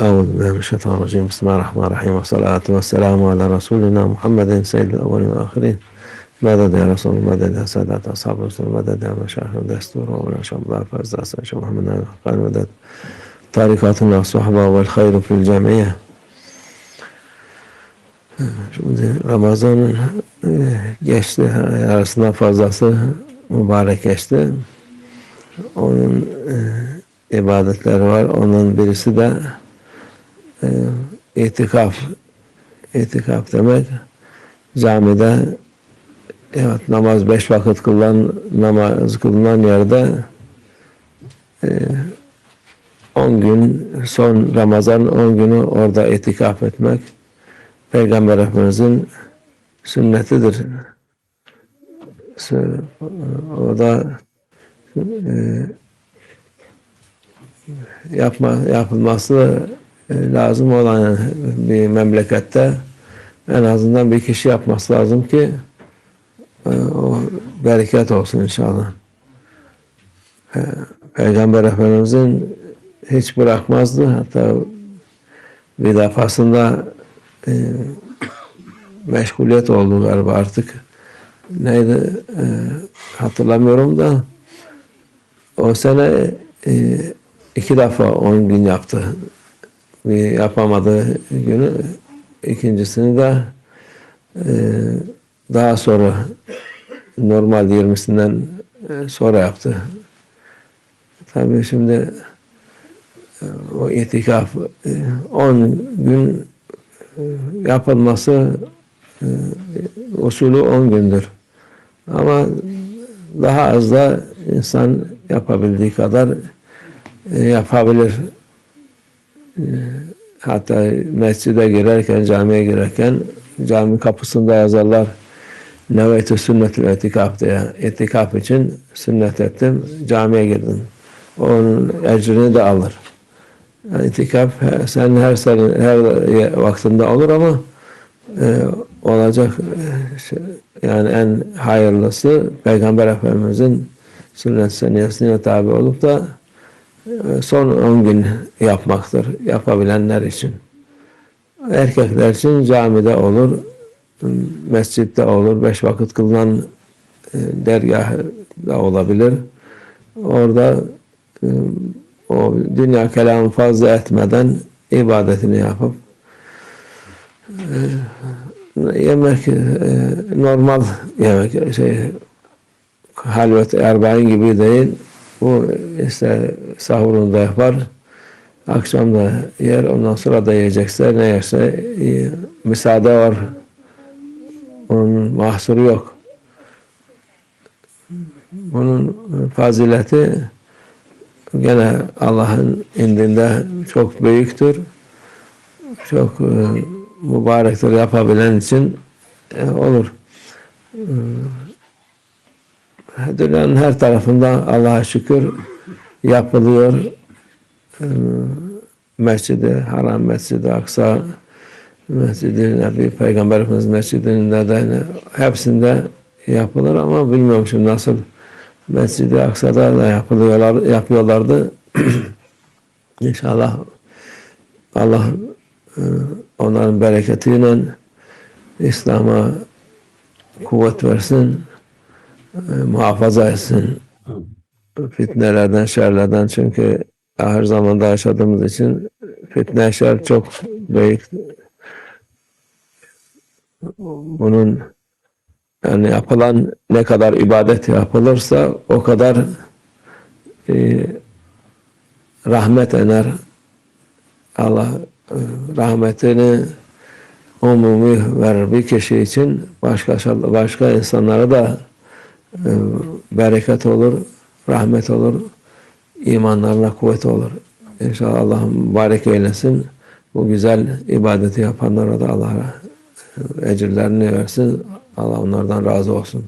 أعوذ بالله من الشيطان الرجيم. بسم الله الرحمن الرحيم. والصلاة والسلام على رسولنا محمد سيد الأولين والآخرين. مدد يا رسول مدد يا سادات أصحاب الرسول مدد يا مشايخ الدستور الله فاز أسأل شيخ محمد قال مدد tarikatına الصحبة والخير في الجمعية e, geçti arasında fazlası mübarek geçti. Onun e, ibadetleri var. Onun birisi de e, itikaf. İtikaf demek camide evet namaz beş vakit kılınan namaz kılınan yerde e, 10 gün son Ramazan 10 günü orada itikaf etmek Peygamber Efendimizin sünnetidir. O da e, yapma, yapılması e, lazım olan bir memlekette en azından bir kişi yapması lazım ki e, o bereket olsun inşallah. Peygamber Efendimizin hiç bırakmazdı. Hatta bir defasında e, meşguliyet oldu galiba artık. Neydi e, hatırlamıyorum da o sene e, iki defa on gün yaptı. Bir yapamadığı günü ikincisini de e, daha sonra normal 20'sinden e, sonra yaptı. Tabii şimdi e, o itikaf 10 gün yapılması usulü 10 gündür. Ama daha az da insan yapabildiği kadar yapabilir. Hatta mescide girerken, camiye girerken cami kapısında yazarlar Neveytü sünnet-ül etikaf diye. Etikaf için sünnet ettim, camiye girdim. Onun ecrini de alır. Yani itikaf sen her sene, her vaktinde olur ama e, olacak şey, yani en hayırlısı Peygamber Efendimizin sünnet seniyesine tabi olup da e, son 10 gün yapmaktır. Yapabilenler için. Erkekler için camide olur, mescitte olur, beş vakit kılınan e, dergah da olabilir. Orada e, o dünya kelamı fazla etmeden ibadetini yapıp e, yemek normal yemek şey halvet erbain gibi değil bu işte sahurunu da yapar akşam da yer ondan sonra da yiyecekse ne yerse e, müsaade var onun mahsuru yok bunun fazileti gene Allah'ın indinde çok büyüktür. Çok e, mübarektir yapabilen için e, olur. E, dünyanın her tarafında Allah'a şükür yapılıyor. E, Mescidi Haram, Mescidi Aksa, Mescidi Nebi, Peygamber Efendimiz Mescidinde de hepsinde yapılır ama bilmiyorum şimdi nasıl Mescid-i Aksa'da da yapılıyorlar, yapıyorlardı. İnşallah Allah e, onların bereketiyle İslam'a kuvvet versin, e, muhafaza etsin. Fitnelerden, şerlerden çünkü ahir zamanda yaşadığımız için fitne şer çok büyük. Bunun yani yapılan ne kadar ibadet yapılırsa o kadar e, rahmet iner. Allah e, rahmetini umumi verir bir kişi için başka başka insanlara da bereket olur, rahmet olur, imanlarına kuvvet olur. İnşallah Allah mübarek eylesin. Bu güzel ibadeti yapanlara da Allah ecirlerini versin. Allah onlardan razı olsun.